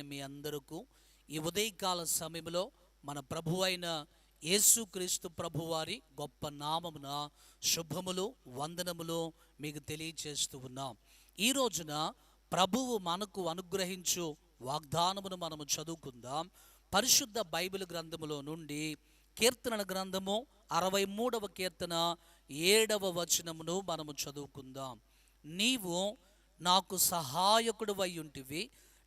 ప్రియమైన మీ అందరకు ఈ ఉదయకాల సమయంలో మన ప్రభు అయిన యేసుక్రీస్తు ప్రభువారి గొప్ప నామమున శుభములు వందనములు మీకు తెలియచేస్తూ ఉన్నాం. ఈ రోజున ప్రభువు మనకు అనుగ్రహించు వాగ్దానమును మనము చదువుకుందాం. పరిశుద్ధ బైబిల్ గ్రంథములో నుండి కీర్తనల గ్రంథము అరవై మూడవ కీర్తన ఏడవ వచనమును మనము చదువుకుందాం. నీవు నాకు సహాయకుడు ఉంటివి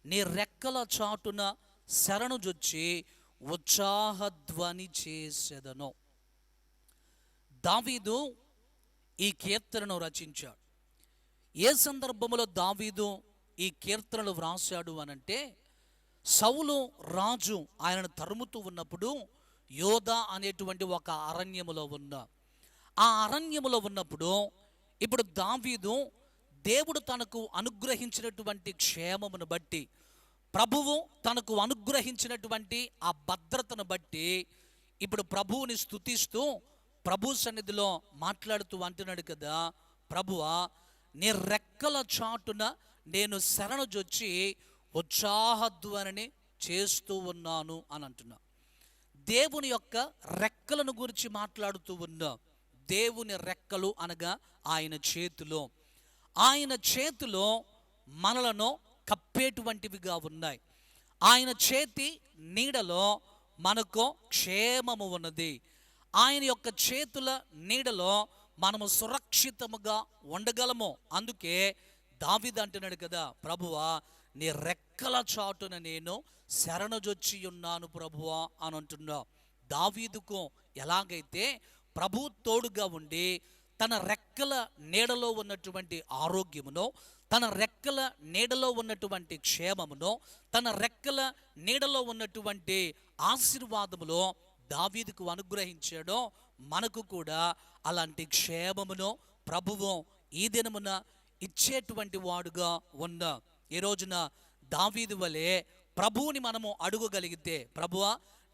నీ రెక్కల చాటున శరణుజొచ్చి ఉత్సాహధ్వని చేసేదను. దావీదు ఈ కీర్తనను రచించాడు. ఏ సందర్భంలో దావీదు ఈ కీర్తనలు వ్రాసాడు అనంటే సౌలు రాజు ఆయనను తరుముతూ ఉన్నప్పుడు యోధ అనేటువంటి ఒక అరణ్యములో ఉన్న ఆ అరణ్యములో ఉన్నప్పుడు ఇప్పుడు దావీదు దేవుడు తనకు అనుగ్రహించినటువంటి క్షేమమును బట్టి ప్రభువు తనకు అనుగ్రహించినటువంటి ఆ భద్రతను బట్టి ఇప్పుడు ప్రభువుని స్తుతిస్తూ ప్రభు సన్నిధిలో మాట్లాడుతూ అంటున్నాడు కదా ప్రభువా నీ రెక్కల చాటున నేను శరణజొచ్చి ఉత్సాహధ్వనిని చేస్తూ ఉన్నాను అని అంటున్నా. దేవుని యొక్క రెక్కలను గురించి మాట్లాడుతూ ఉన్నా దేవుని రెక్కలు అనగా ఆయన చేతిలో. ఆయన చేతిలో మనలను కప్పేటువంటివిగా ఉన్నాయి. ఆయన చేతి నీడలో మనకు క్షేమము ఉన్నది. ఆయన యొక్క చేతుల నీడలో మనము సురక్షితముగా ఉండగలము. అందుకే దావిద అంటున్నాడు కదా ప్రభువా నీ రెక్కల చాటున నేను శరణజొచ్చి ఉన్నాను ప్రభువా అని అంటున్నా దావీదుకు ఎలాగైతే ప్రభు తోడుగా ఉండి తన రెక్కల నీడలో ఉన్నటువంటి ఆరోగ్యమును తన రెక్కల నీడలో ఉన్నటువంటి క్షేమమును తన రెక్కల నీడలో ఉన్నటువంటి ఆశీర్వాదములో దావీదుకు అనుగ్రహించాడో మనకు కూడా అలాంటి క్షేమమును ప్రభువు ఈ దినమున ఇచ్చేటువంటి వాడుగా ఉన్న ఈ రోజున దావీదు వలె ప్రభువుని మనము అడుగగలిగితే ప్రభువ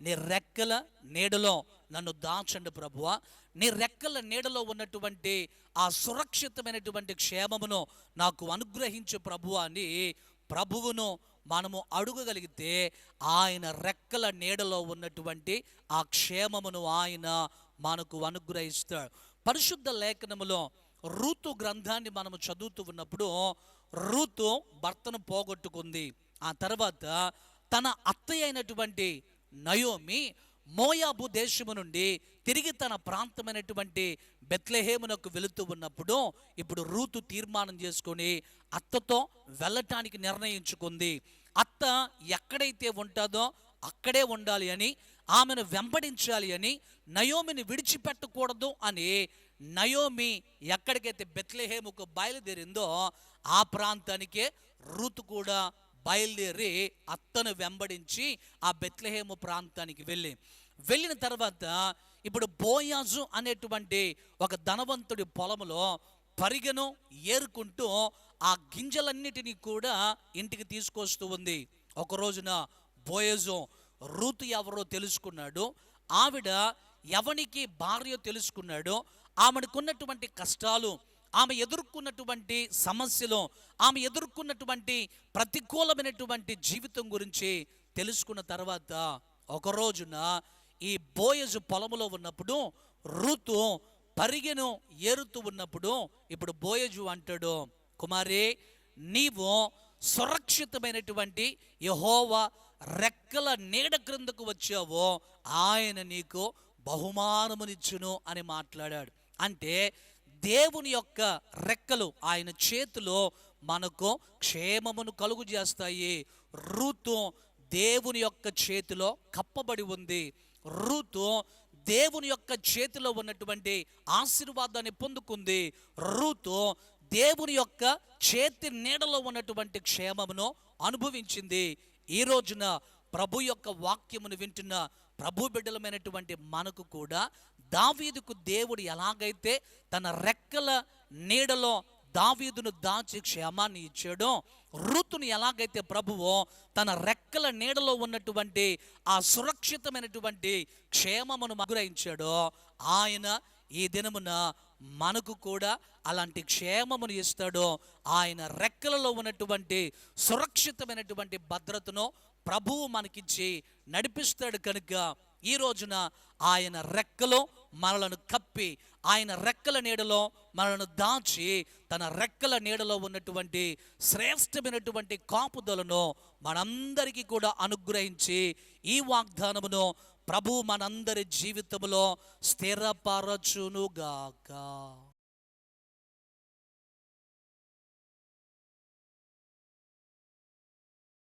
నీ రెక్కల నీడలో నన్ను దాచండి ప్రభువ. నీ రెక్కల నీడలో ఉన్నటువంటి ఆ సురక్షితమైనటువంటి క్షేమమును నాకు అనుగ్రహించు ప్రభు అని ప్రభువును మనము అడుగగలిగితే ఆయన రెక్కల నీడలో ఉన్నటువంటి ఆ క్షేమమును ఆయన మనకు అనుగ్రహిస్తాడు. పరిశుద్ధ లేఖనములో ఋతు గ్రంథాన్ని మనము చదువుతూ ఉన్నప్పుడు ఋతు భర్తను పోగొట్టుకుంది. ఆ తర్వాత తన అత్తయ్య అయినటువంటి నయోమి మోయాబు దేశము నుండి తిరిగి తన ప్రాంతమైనటువంటి బెత్లెహేమునకు వెళుతూ ఉన్నప్పుడు ఇప్పుడు రూతు తీర్మానం చేసుకొని అత్తతో వెళ్ళటానికి నిర్ణయించుకుంది. అత్త ఎక్కడైతే ఉంటుందో అక్కడే ఉండాలి అని ఆమెను వెంబడించాలి అని నయోమిని విడిచిపెట్టకూడదు అని నయోమి ఎక్కడికైతే బెత్లెహేముకు బయలుదేరిందో ఆ ప్రాంతానికే రూతు కూడా బయలుదేరి అత్తను వెంబడించి ఆ బెత్లహేము ప్రాంతానికి వెళ్ళి. వెళ్ళిన తర్వాత ఇప్పుడు బోయాజు అనేటువంటి ఒక ధనవంతుడి పొలంలో పరిగెను ఏరుకుంటూ ఆ గింజలన్నిటినీ కూడా ఇంటికి తీసుకొస్తూ ఉంది. ఒక రోజున బోయజు రూతు ఎవరో తెలుసుకున్నాడు. ఆవిడ ఎవనికి భార్య తెలుసుకున్నాడు. ఆమెకున్నటువంటి కష్టాలు ఆమె ఎదుర్కొన్నటువంటి సమస్యలు ఆమె ఎదుర్కొన్నటువంటి ప్రతికూలమైనటువంటి జీవితం గురించి తెలుసుకున్న తర్వాత ఒక రోజున ఈ బోయజు పొలములో ఉన్నప్పుడు ఋతు పరిగెను ఏరుతూ ఉన్నప్పుడు ఇప్పుడు బోయజు అంటాడు కుమారి నీవు సురక్షితమైనటువంటి యహోవా రెక్కల నీడ క్రిందకు వచ్చావో. ఆయన నీకు బహుమానమునిచ్చును అని మాట్లాడాడు. అంటే దేవుని యొక్క రెక్కలు ఆయన చేతిలో మనకు క్షేమమును కలుగు చేస్తాయి. ఋతు దేవుని యొక్క చేతిలో కప్పబడి ఉంది. ఋతు దేవుని యొక్క చేతిలో ఉన్నటువంటి ఆశీర్వాదాన్ని పొందుకుంది. ఋతు దేవుని యొక్క చేతి నీడలో ఉన్నటువంటి క్షేమమును అనుభవించింది. ఈ రోజున ప్రభు యొక్క వాక్యమును వింటున్న ప్రభు బిడ్డలమైనటువంటి మనకు కూడా దావీదుకు దేవుడు ఎలాగైతే తన రెక్కల నీడలో దావీదును దాచి క్షేమాన్ని ఇచ్చాడో ఋతుని ఎలాగైతే ప్రభువో తన రెక్కల నీడలో ఉన్నటువంటి ఆ సురక్షితమైనటువంటి క్షేమమును అనుగ్రహించాడో ఆయన ఈ దినమున మనకు కూడా అలాంటి క్షేమమును ఇస్తాడో ఆయన రెక్కలలో ఉన్నటువంటి సురక్షితమైనటువంటి భద్రతను ప్రభువు మనకిచ్చి నడిపిస్తాడు కనుక ఈ రోజున ఆయన రెక్కలో మనలను కప్పి ఆయన రెక్కల నీడలో మనలను దాచి తన రెక్కల నీడలో ఉన్నటువంటి శ్రేష్టమైనటువంటి కాపుదలను మనందరికీ కూడా అనుగ్రహించి ఈ వాగ్దానమును ప్రభు మనందరి జీవితంలో స్థిరపరచునుగాక.